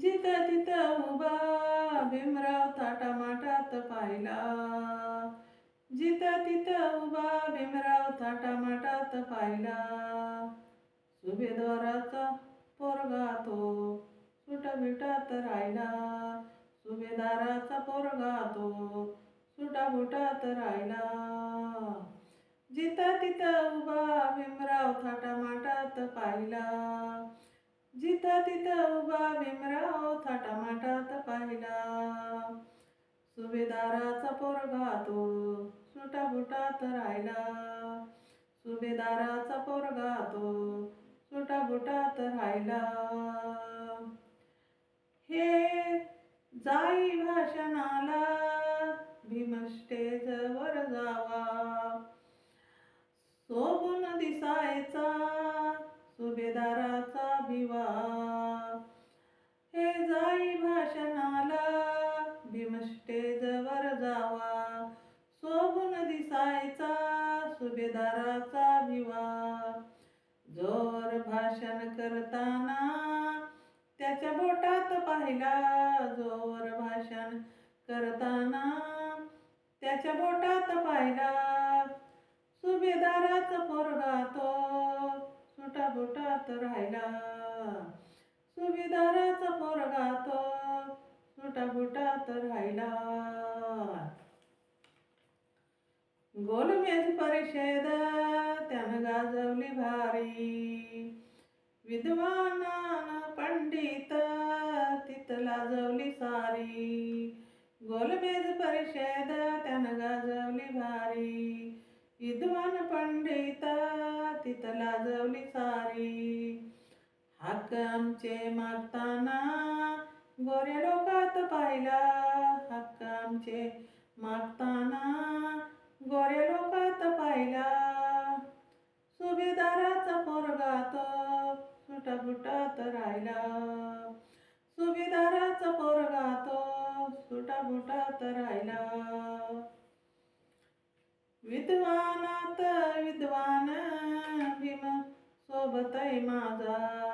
जिथं तिथं उभा भीमराव थाटामाटात पाहिला. जिथं तिथं उभा भीमराव थाटामाटात पाहिला. सुभेदाराचा पोरगा तो सुटाबिटात राहिला. सुभेदाराचा पोरगा तो सुटाबुटात राहिला. जिथं तिथं उभा भीमराव थाटामाटात पाहिला. जिथं तिथं उभा भीमराव थाटामाटात पाहिला सुभेदाराचा पोरगा तो सुटाबुटात राहिला सुभेदाराचा पोरगा तो सुटाबुटात राहिला भीम जावा. सोबून दिसायचा सुभेदाराचा भिवा जोर भाषण करताना त्याच्या बोटात पाहिला. जोर भाषण करताना त्याच्या बोटात पाहिला. सुभेदाराचा पोरगा तो सुटा बोटात राहिला. सुभेदाराचा पोरगा तो सुटा तर राहिला गोलमेज परिषद त्यानं गाजवली भारी. विद्वानान पंडित तिथ लाजवली सारी. गोलमेज परिषद त्यानं गाजवली भारी. विद्वान पंडित तिथ लाजवली सारी. हक्क आमचे मागताना गोऱ्या लोकात पाहिला हक्क आमचे मागताना. गोऱ्या लोकात पाहिला सुभेदाराचा पोरगा तो सुटाबुटात राहिला. सुभेदाराचा पोरगा तो सुटाबुटात राहिला. विद्वानात विद्वान भीम सोबतय माझा.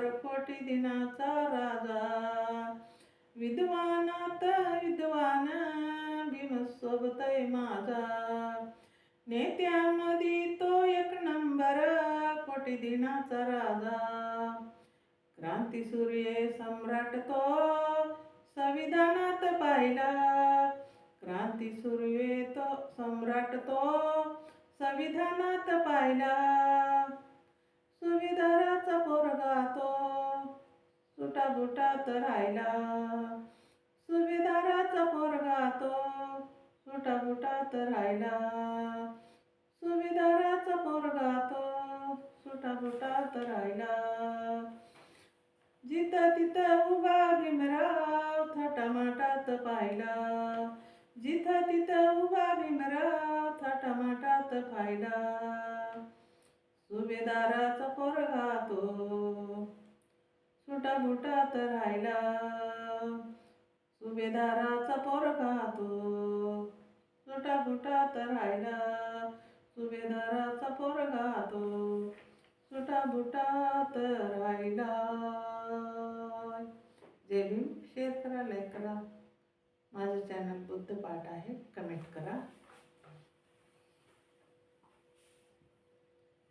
नंबर दिनाचा राजा. विद्वानात विद्वान भीम सोबतय माझा. नेत्यामध्ये तो एक नंबर कोटी दिनाचा राजा. क्रांती सूर्य सम्राट तो संविधानात पाहिला. क्रांती सूर्य तो सम्राट तो संविधानात पाहिला. सुटाबुटात राहिला. सुभेदाराचा पोरगा तो सुटाबुटात राहिला. सुभेदाराचा पोरगा तो सुटाबुटात राहिला. जिथं तिथं उभा भीमराव थाटामाटात पाहिला. जिथं तिथं उभा भीमराव थाटामाटात पाहिला. सुभेदाराचा पोरगा तो सुटाबुटात राहिला. सुभेदाराचा पोरगा तो? सुटाबुटात राहिला. सुभेदाराचा पोरगा तो? सुटाबुटात राहिला. जय भीम शेअर करा लाईक करा. माझं चॅनल बुद्ध पाठ आहे कमेंट करा.